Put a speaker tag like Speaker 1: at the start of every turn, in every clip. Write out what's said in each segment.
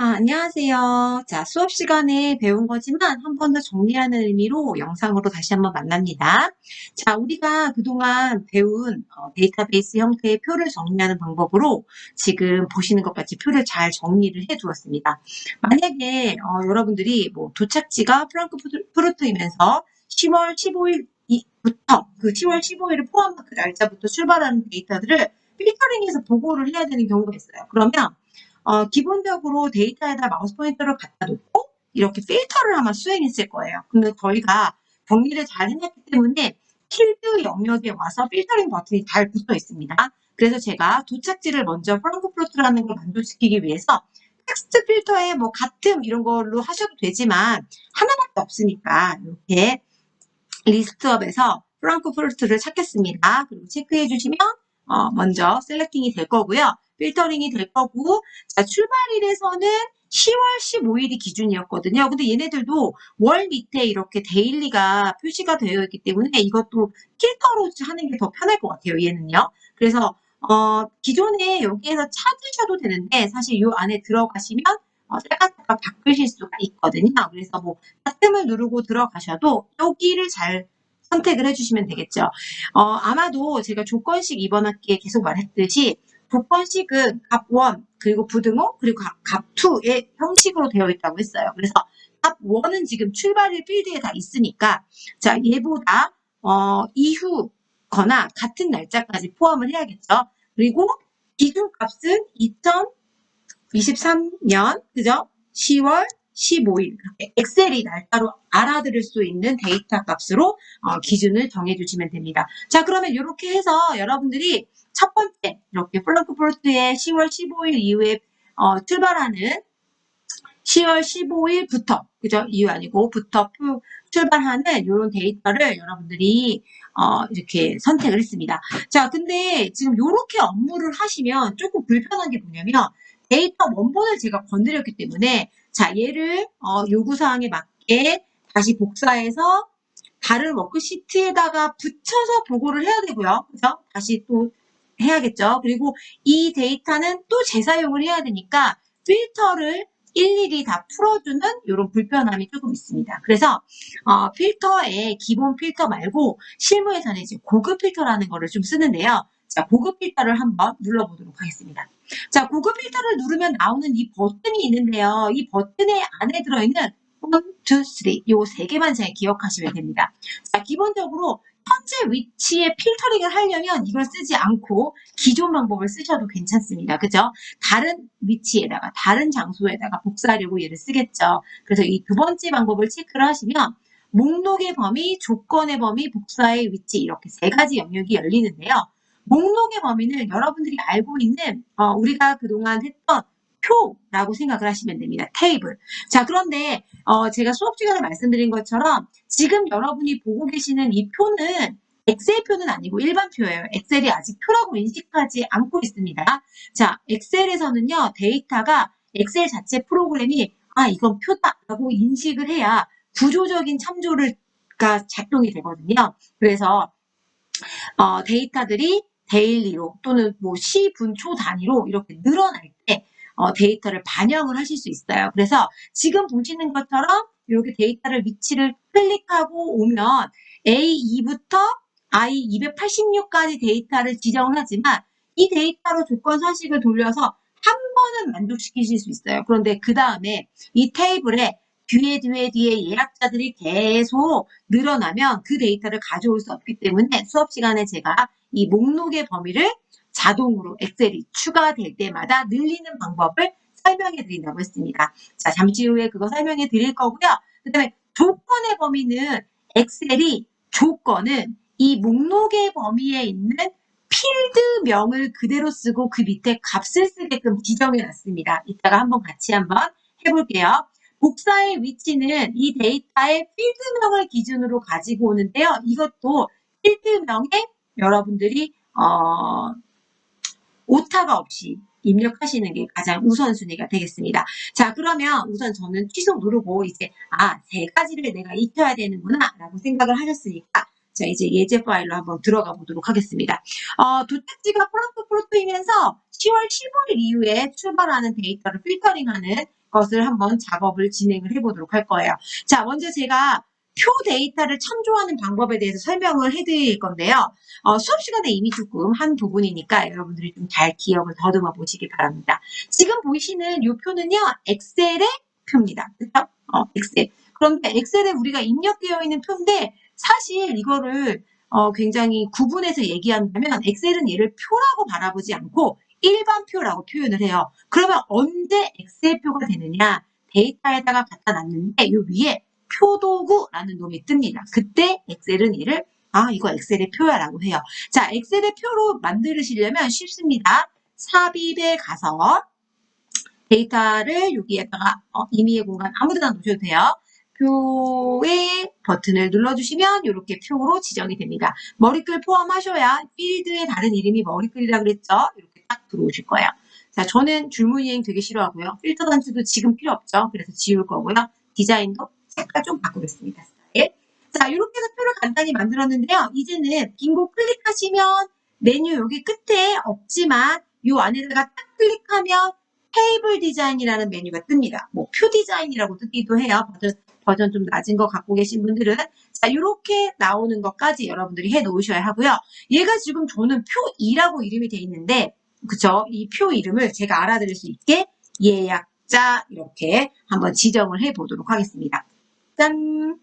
Speaker 1: 아, 안녕하세요. 자, 수업 시간에 배운 거지만 한 번 더 정리하는 의미로 영상으로 다시 한번 만납니다. 자, 우리가 그동안 배운 어, 데이터베이스 형태의 표를 정리하는 방법으로 지금 보시는 것 같이 표를 잘 정리를 해 두었습니다. 만약에 어, 여러분들이 뭐 도착지가 프랑크푸르트이면서 10월 15일부터 그 10월 15일을 포함한 그 날짜부터 출발하는 데이터들을 필터링해서 보고를 해야 되는 경우가 있어요. 그러면 어, 기본적으로 데이터에다 마우스 포인터를 갖다 놓고 이렇게 필터를 아마 수행했을 거예요. 근데 저희가 정리를 잘 해놨기 때문에 필드 영역에 와서 필터링 버튼이 잘 붙어 있습니다. 그래서 제가 도착지를 먼저 프랑크푸르트라는 걸 만족시키기 위해서 텍스트 필터에 뭐 같음 이런 걸로 하셔도 되지만 하나밖에 없으니까 이렇게 리스트업에서 프랑크푸르트를 찾겠습니다. 그리고 체크해 주시면 어, 먼저 셀렉팅이 될 거고요. 필터링이 될 거고 자 출발일에서는 10월 15일이 기준이었거든요. 근데 얘네들도 월 밑에 이렇게 데일리가 표시가 되어 있기 때문에 이것도 필터로 하는 게 더 편할 것 같아요. 얘는요. 그래서 어, 기존에 여기에서 찾으셔도 되는데 사실 이 안에 들어가시면 어, 짤깍짤깍 바꾸실 수가 있거든요. 그래서 뭐 같음을 누르고 들어가셔도 여기를 잘 선택을 해주시면 되겠죠. 어, 아마도 제가 조건식 이번 학기에 계속 말했듯이 조건식은 값 1 그리고 부등호 그리고 값 2의 형식으로 되어 있다고 했어요. 그래서 값 1은 지금 출발일 필드에 다 있으니까 자 얘보다 어, 이후거나 같은 날짜까지 포함을 해야겠죠. 그리고 기준값은 2023년 그죠? 10월 15일 엑셀이 날짜로 알아들을 수 있는 데이터 값으로 어, 기준을 정해주시면 됩니다. 자 그러면 이렇게 해서 여러분들이 첫 번째 이렇게 플랑크포르트의 10월 15일 이후에 어, 출발하는 10월 15일부터 그죠 이유 아니고 부터 출발하는 이런 데이터를 여러분들이 어, 이렇게 선택을 했습니다. 자 근데 지금 이렇게 업무를 하시면 조금 불편한 게 뭐냐면 데이터 원본을 제가 건드렸기 때문에 자 얘를 어, 요구사항에 맞게 다시 복사해서 다른 워크시트에다가 붙여서 보고를 해야 되고요. 그래서 다시 또 해야겠죠. 그리고 이 데이터는 또 재사용을 해야 되니까 필터를 일일이 다 풀어주는 이런 불편함이 조금 있습니다. 그래서 어, 필터에 기본 필터 말고 실무에서는 이제 고급 필터라는 거를 좀 쓰는데요. 자, 고급 필터를 한번 눌러보도록 하겠습니다. 자, 고급 필터를 누르면 나오는 이 버튼이 있는데요. 이 버튼의 안에 들어있는 1, 2, 3, 요세 개만 잘 기억하시면 됩니다. 자, 기본적으로 현재 위치에 필터링을 하려면 이걸 쓰지 않고 기존 방법을 쓰셔도 괜찮습니다. 그죠? 다른 위치에다가 다른 장소에다가 복사하려고 얘를 쓰겠죠. 그래서 이 두 번째 방법을 체크를 하시면 목록의 범위, 조건의 범위, 복사의 위치 이렇게 세 가지 영역이 열리는데요. 목록의 범위는 여러분들이 알고 있는 어, 우리가 그동안 했던 표라고 생각을 하시면 됩니다. 테이블. 자, 그런데 어, 제가 수업 시간에 말씀드린 것처럼 지금 여러분이 보고 계시는 이 표는 엑셀 표는 아니고 일반 표예요. 엑셀이 아직 표라고 인식하지 않고 있습니다. 자, 엑셀에서는요, 데이터가 엑셀 자체 프로그램이 아, 이건 표다라고 인식을 해야 구조적인 참조가 작동이 되거든요. 그래서 어, 데이터들이 데일리로 또는 뭐 시분 초 단위로 이렇게 늘어날 때 어, 데이터를 반영을 하실 수 있어요. 그래서 지금 보시는 것처럼 이렇게 데이터를 위치를 클릭하고 오면 A2부터 I286까지 데이터를 지정을 하지만 이 데이터로 조건 서식을 돌려서 한 번은 만족시키실 수 있어요. 그런데 그 다음에 이 테이블에 뒤에 뒤에 뒤에 예약자들이 계속 늘어나면 그 데이터를 가져올 수 없기 때문에 수업 시간에 제가 이 목록의 범위를 자동으로 엑셀이 추가될 때마다 늘리는 방법을 설명해 드린다고 했습니다. 자, 잠시 후에 그거 설명해 드릴 거고요. 그 다음에 조건의 범위는 엑셀이 조건은 이 목록의 범위에 있는 필드명을 그대로 쓰고 그 밑에 값을 쓰게끔 지정해 놨습니다. 이따가 한번 같이 한번 해볼게요. 복사의 위치는 이 데이터의 필드명을 기준으로 가지고 오는데요. 이것도 필드명에 여러분들이 어, 오타가 없이 입력하시는 게 가장 우선순위가 되겠습니다. 자 그러면 우선 저는 취소 누르고 이제 아 세 가지를 내가 익혀야 되는구나 라고 생각을 하셨으니까 자 이제 예제 파일로 한번 들어가 보도록 하겠습니다. 어, 도착지가 프랑크푸르트이면서 10월 15일 이후에 출발하는 데이터를 필터링하는 것을 한번 작업을 진행을 해보도록 할 거예요. 자, 먼저 제가 표 데이터를 참조하는 방법에 대해서 설명을 해드릴 건데요. 어, 수업 시간에 이미 조금 한 부분이니까 여러분들이 좀 잘 기억을 더듬어 보시기 바랍니다. 지금 보이시는 이 표는요, 엑셀의 표입니다. 그렇죠? 어, 엑셀. 그런데 엑셀에 우리가 입력되어 있는 표인데 사실 이거를 어, 굉장히 구분해서 얘기한다면 엑셀은 얘를 표라고 바라보지 않고 일반 표라고 표현을 해요. 그러면 언제 엑셀 표가 되느냐? 데이터에다가 갖다 놨는데 이 위에 표도구라는 놈이 뜹니다. 그때 엑셀은 얘를 아 이거 엑셀의 표야라고 해요. 자 엑셀의 표로 만드시려면 쉽습니다. 삽입에 가서 데이터를 여기에다가 어, 임의의 공간 아무데나 놓으셔도 돼요. 표의 버튼을 눌러주시면 이렇게 표로 지정이 됩니다. 머리글 포함하셔야 필드의 다른 이름이 머리글이라 그랬죠? 이렇게 딱 들어오실 거예요. 자, 저는 줄무이행 되게 싫어하고요. 필터 단추도 지금 필요 없죠. 그래서 지울 거고요. 디자인도 색깔 좀 바꾸겠습니다. 스타일. 자, 이렇게 해서 표를 간단히 만들었는데요. 이제는 긴거 클릭하시면 메뉴 여기 끝에 없지만 이 안에다가 딱 클릭하면 테이블 디자인이라는 메뉴가 뜹니다. 뭐 표 디자인이라고 뜨기도 해요. 버전, 버전 좀 낮은 거 갖고 계신 분들은 자 이렇게 나오는 것까지 여러분들이 해 놓으셔야 하고요. 얘가 지금 저는 표 2라고 이름이 돼 있는데 그쵸? 이 표 이름을 제가 알아들을 수 있게 예약자 이렇게 한번 지정을 해 보도록 하겠습니다. 짠!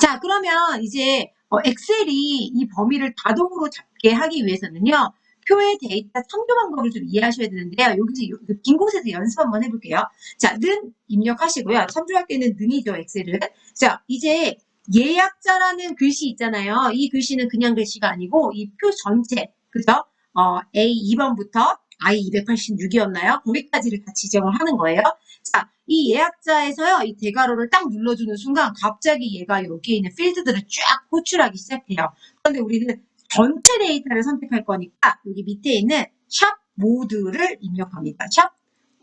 Speaker 1: 자 그러면 이제 어, 엑셀이 이 범위를 자동으로 잡게 하기 위해서는요. 표의 데이터 참조 방법을 좀 이해하셔야 되는데요. 여기서 요- 그빈 곳에서 연습 한번 해볼게요. 자, 는 입력하시고요. 참조할 때는 능이죠, 엑셀은. 자, 이제 예약자라는 글씨 있잖아요. 이 글씨는 그냥 글씨가 아니고 이 표 전체, 그죠? 어, A 2번부터 I 286이었나요? 거기까지를 다 지정을 하는 거예요. 자, 이 예약자에서요, 이 대괄호를 딱 눌러주는 순간 갑자기 얘가 여기에 있는 필드들을 쫙 호출하기 시작해요. 그런데 우리는 전체 데이터를 선택할 거니까 여기 밑에 있는 샵 모드를 입력합니다. 샵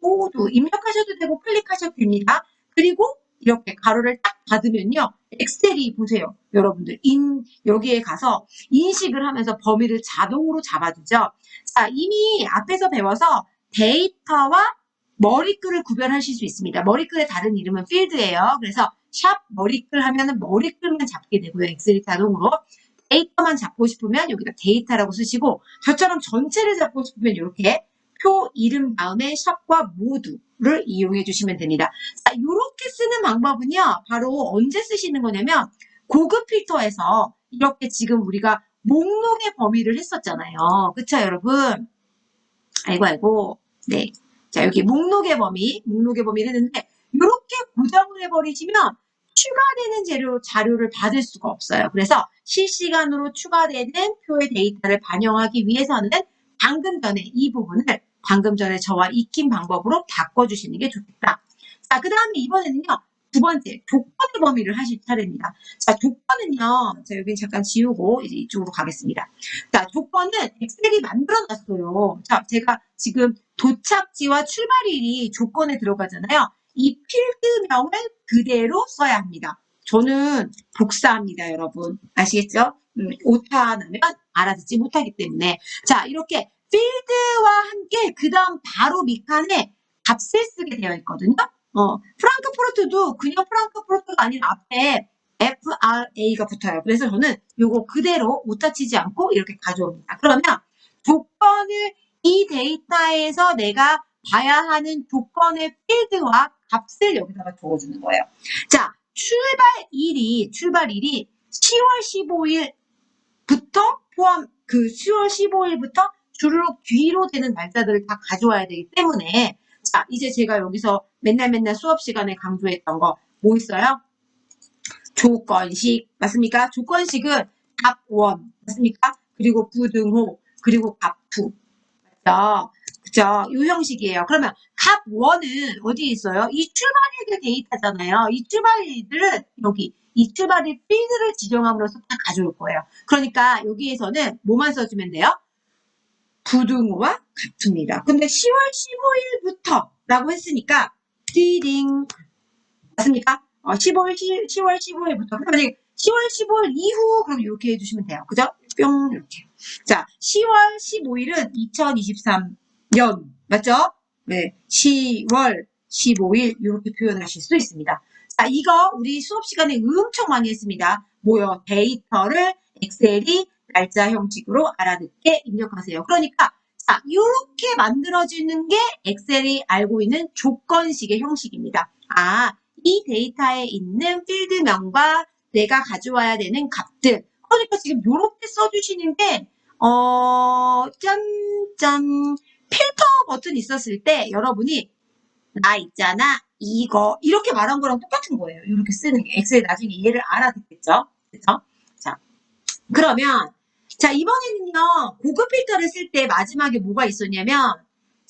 Speaker 1: 모드 입력하셔도 되고 클릭하셔도 됩니다. 그리고 이렇게 가로를 딱 닫으면요. 엑셀이 보세요. 여러분들 인 여기에 가서 인식을 하면서 범위를 자동으로 잡아주죠. 자, 이미 앞에서 배워서 데이터와 머리글을 구별하실 수 있습니다. 머리글의 다른 이름은 필드예요. 그래서 샵 머리글 하면은 머리글만 잡게 되고요. 엑셀이 자동으로. 데이터만 잡고 싶으면 여기다 데이터라고 쓰시고 저처럼 전체를 잡고 싶으면 이렇게 표 이름 다음에 샵과 모두를 이용해 주시면 됩니다. 자, 이렇게 쓰는 방법은요. 바로 언제 쓰시는 거냐면 고급 필터에서 이렇게 지금 우리가 목록의 범위를 했었잖아요. 그쵸 여러분? 아이고 아이고 네. 자 여기 목록의 범위 목록의 범위를 했는데 이렇게 고정을 해버리시면 추가되는 재료, 자료를 받을 수가 없어요. 그래서 실시간으로 추가되는 표의 데이터를 반영하기 위해서는 방금 전에 이 부분을 방금 전에 저와 익힌 방법으로 바꿔주시는 게 좋겠다. 자, 그 다음에 이번에는요. 두 번째, 조건의 범위를 하실 차례입니다. 자, 조건은요. 자, 여기 잠깐 지우고 이제 이쪽으로 가겠습니다. 자, 조건은 엑셀이 만들어 놨어요. 자, 제가 지금 도착지와 출발일이 조건에 들어가잖아요. 이 필드명을 그대로 써야 합니다. 저는 복사합니다, 여러분. 아시겠죠? 음, 오타 나면 알아듣지 못하기 때문에. 자, 이렇게 필드와 함께 그 다음 바로 밑칸에 값을 쓰게 되어 있거든요. 어, 프랑크푸르트도 그냥 프랑크푸르트가 아니라 앞에 FRA가 붙어요. 그래서 저는 요거 그대로 오타 치지 않고 이렇게 가져옵니다. 그러면 조건을 이 데이터에서 내가 봐야 하는 조건의 필드와 값을 여기다가 적어주는 거예요. 자, 출발일이, 출발일이 10월 15일부터 포함, 그 10월 15일부터 주르륵 뒤로 되는 날짜들을 다 가져와야 되기 때문에, 자, 이제 제가 여기서 맨날 맨날 수업 시간에 강조했던 거, 뭐 있어요? 조건식, 맞습니까? 조건식은 갑원, 맞습니까? 그리고 부등호, 그리고 갑투. 맞죠? 그죠? 요 형식이에요. 그러면 값 1은 어디에 있어요? 이 출발일들 데이터잖아요. 이 출발일들은 여기 이 출발일 필드를 지정함으로써 다 가져올 거예요. 그러니까 여기에서는 뭐만 써주면 돼요? 부등호와 같습니다. 근데 10월 15일부터 라고 했으니까 띠딩 맞습니까? 어, 10월, 10 월 15일부터 그러면 10월 15일 이후 그럼 이렇게 해주시면 돼요. 그죠? 뿅 이렇게. 자, 10월 15일은 2023년 맞죠? 네, 10월 15일 이렇게 표현하실 수 있습니다. 자, 이거 우리 수업 시간에 엄청 많이 했습니다. 뭐요? 데이터를 엑셀이 날짜 형식으로 알아듣게 입력하세요. 그러니까 자, 이렇게 만들어지는 게 엑셀이 알고 있는 조건식의 형식입니다. 아, 이 데이터에 있는 필드명과 내가 가져와야 되는 값들. 그러니까 지금 이렇게 써주시는 게, 어, 짠짠, 필터 버튼 있었을 때 여러분이 나 있잖아, 이거, 이렇게 말한 거랑 똑같은 거예요. 이렇게 쓰는 게. 엑셀 나중에 얘를 알아듣겠죠? 그죠? 자, 그러면, 자, 이번에는요, 고급 필터를 쓸 때 마지막에 뭐가 있었냐면,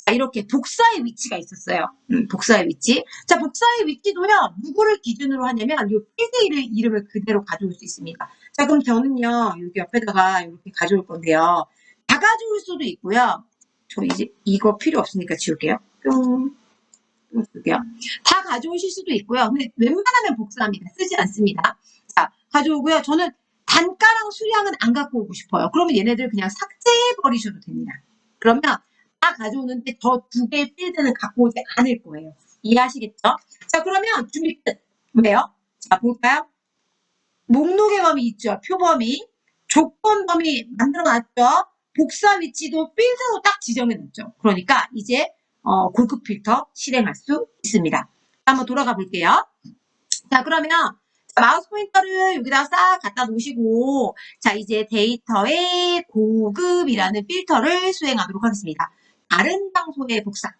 Speaker 1: 자, 이렇게 복사의 위치가 있었어요. 음, 복사의 위치. 자, 복사의 위치도요, 누구를 기준으로 하냐면, 요 이름- 이름을 그대로 가져올 수 있습니다. 자, 그럼 저는요, 여기 옆에다가 이렇게 가져올 건데요. 다 가져올 수도 있고요. 저 이제 이거 필요 없으니까 지울게요. 뿅. 다 가져오실 수도 있고요. 근데 웬만하면 복사합니다. 쓰지 않습니다. 자, 가져오고요. 저는 단가랑 수량은 안 갖고 오고 싶어요. 그러면 얘네들 그냥 삭제해 버리셔도 됩니다. 그러면 다 가져오는데 저두 개의 필드는 갖고 오지 않을 거예요. 이해하시겠죠? 자, 그러면 준비 끝. 왜요? 자, 볼까요? 목록의 범위 있죠? 표 범위. 조건 범위 만들어 놨죠? 복사 위치도 필드로 딱 지정해 놨죠? 그러니까 이제 어, 고급 필터 실행할 수 있습니다. 한번 돌아가 볼게요. 자, 그러면 자, 마우스 포인터를 여기다 싹 갖다 놓으시고 자, 이제 데이터의 고급이라는 필터를 수행하도록 하겠습니다. 다른 장소의 복사.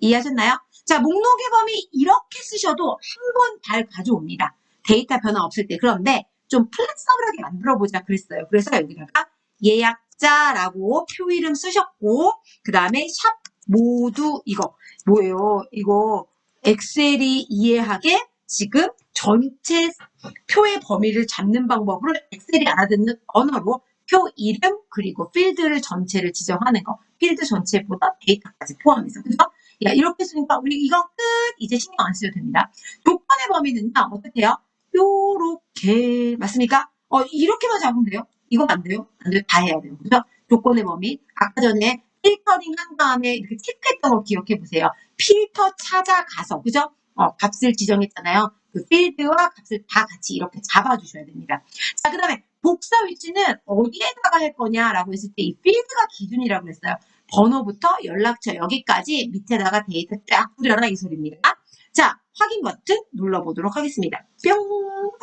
Speaker 1: 이해하셨나요? 자, 목록의 범위 이렇게 쓰셔도 한 번 잘 가져옵니다. 데이터 변화 없을 때. 그런데 좀 플렉서블하게 만들어 보자 그랬어요. 그래서 여기다가 예약자라고 표 이름 쓰셨고 그 다음에 샵 모두 이거 뭐예요? 이거 엑셀이 이해하게 지금 전체 표의 범위를 잡는 방법을 엑셀이 알아듣는 언어로 표 이름 그리고 필드를 전체를 지정하는 거. 필드 전체보다 데이터까지 포함해서 그죠? 야 이렇게 쓰니까 우리 이거 끝 이제 신경 안 쓰셔도 됩니다. 조건의 범위는요 어떻게 해요? 요렇게 맞습니까? 어 이렇게만 잡으면 돼요? 이건 안 돼요? 안 돼요? 다 해야 돼요. 그죠? 조건의 범위 아까 전에 필터링 한 다음에 이렇게 체크했던 거 기억해 보세요. 필터 찾아가서 그죠? 어, 값을 지정했잖아요. 그 필드와 값을 다 같이 이렇게 잡아주셔야 됩니다. 자, 그 다음에 복사 위치는 어디에다가 할 거냐라고 했을 때 이 필드가 기준이라고 했어요. 번호부터 연락처 여기까지 밑에다가 데이터 쫙 뿌려라 이 소리입니다. 자, 확인 버튼 눌러보도록 하겠습니다. 뿅!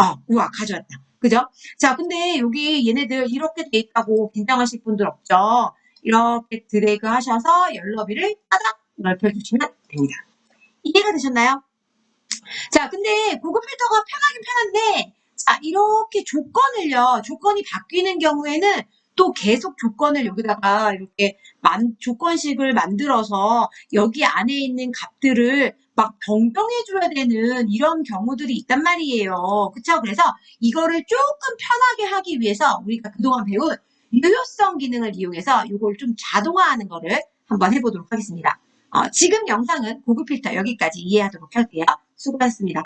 Speaker 1: 어, 우와, 가져왔다. 그죠? 자, 근데 여기 얘네들 이렇게 돼 있다고 긴장하실 분들 없죠? 이렇게 드래그 하셔서 열너비를 따닥 넓혀주시면 됩니다. 이해가 되셨나요? 자, 근데 고급 필터가 편하긴 편한데, 자, 이렇게 조건을요, 조건이 바뀌는 경우에는 또 계속 조건을 여기다가 이렇게 만, 조건식을 만들어서 여기 안에 있는 값들을 막 변경해줘야 되는 이런 경우들이 있단 말이에요. 그쵸? 그래서 이거를 조금 편하게 하기 위해서 우리가 그동안 배운 유효성 기능을 이용해서 이걸 좀 자동화하는 거를 한번 해보도록 하겠습니다. 어, 지금 영상은 고급 필터 여기까지 이해하도록 할게요. 수고하셨습니다.